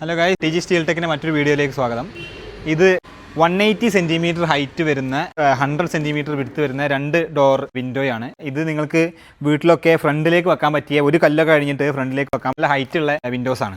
Hello ഗായ് T G steel ടെക്കിന്റെ മറ്റൊരു വീഡിയോയിലേക്ക് സ്വാഗതം. ഇത് വൺ എയ്റ്റി സെന്റിമീറ്റർ ഹൈറ്റ് വരുന്ന ഹൺഡ്രഡ് സെന്റിമീറ്റർ വിടുത്ത് വരുന്ന രണ്ട് ഡോർ വിൻഡോയാണ് ഇത് നിങ്ങൾക്ക് വീട്ടിലൊക്കെ ഫ്രണ്ടിലേക്ക് വെക്കാൻ പറ്റിയ ഒരു കല്ലൊക്കെ കഴിഞ്ഞിട്ട് ഫ്രണ്ടിലേക്ക് വെക്കാൻ നല്ല ഹൈറ്റ് ഉള്ള വിൻഡോസ് ആണ്.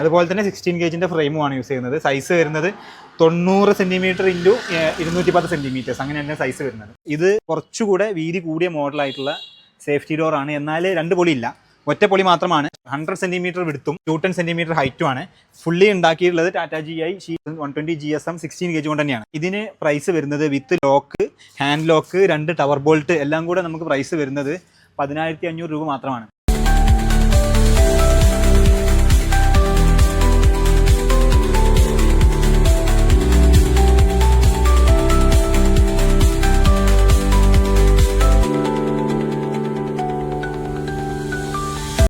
അതുപോലെ തന്നെ സിക്സ്റ്റീൻ ഗേജിന്റെ ഫ്രെയിമുമാണ് യൂസ് ചെയ്യുന്നത്. സൈസ് വരുന്നത് തൊണ്ണൂറ് സെന്റിമീറ്റർ ഇന്റു ഇരുന്നൂറ്റി പത്ത് സെന്റിമീറ്റേഴ്സ് അങ്ങനെയാണ് സൈസ് വരുന്നത്. ഇത് കുറച്ചുകൂടെ വീതി കൂടിയ മോഡലായിട്ടുള്ള സേഫ്റ്റി ഡോറാണ് എന്നാൽ രണ്ട് പൊളിയില്ല ഒറ്റ പൊളി മാത്രമാണ്. ഹൺഡ്രഡ് സെന്റിമീറ്റർ വിടുത്തും ടു ടെൻ സെന്റിമീറ്റർ ഹൈറ്റും ആണ്. ഫുള്ളി ഉണ്ടാക്കിയിട്ടുള്ളത് Tata G I she one twenty G S M sixteen gauge കൊണ്ട് തന്നെയാണ്. ഇതിന് പ്രൈസ് വരുന്നത് വിത്ത് ലോക്ക് ഹാൻഡ് ലോക്ക് രണ്ട് ടവർ ബോൾട്ട് എല്ലാം കൂടെ നമുക്ക് പ്രൈസ് വരുന്നത് പതിനായിരത്തി അഞ്ഞൂറ് രൂപ മാത്രമാണ്.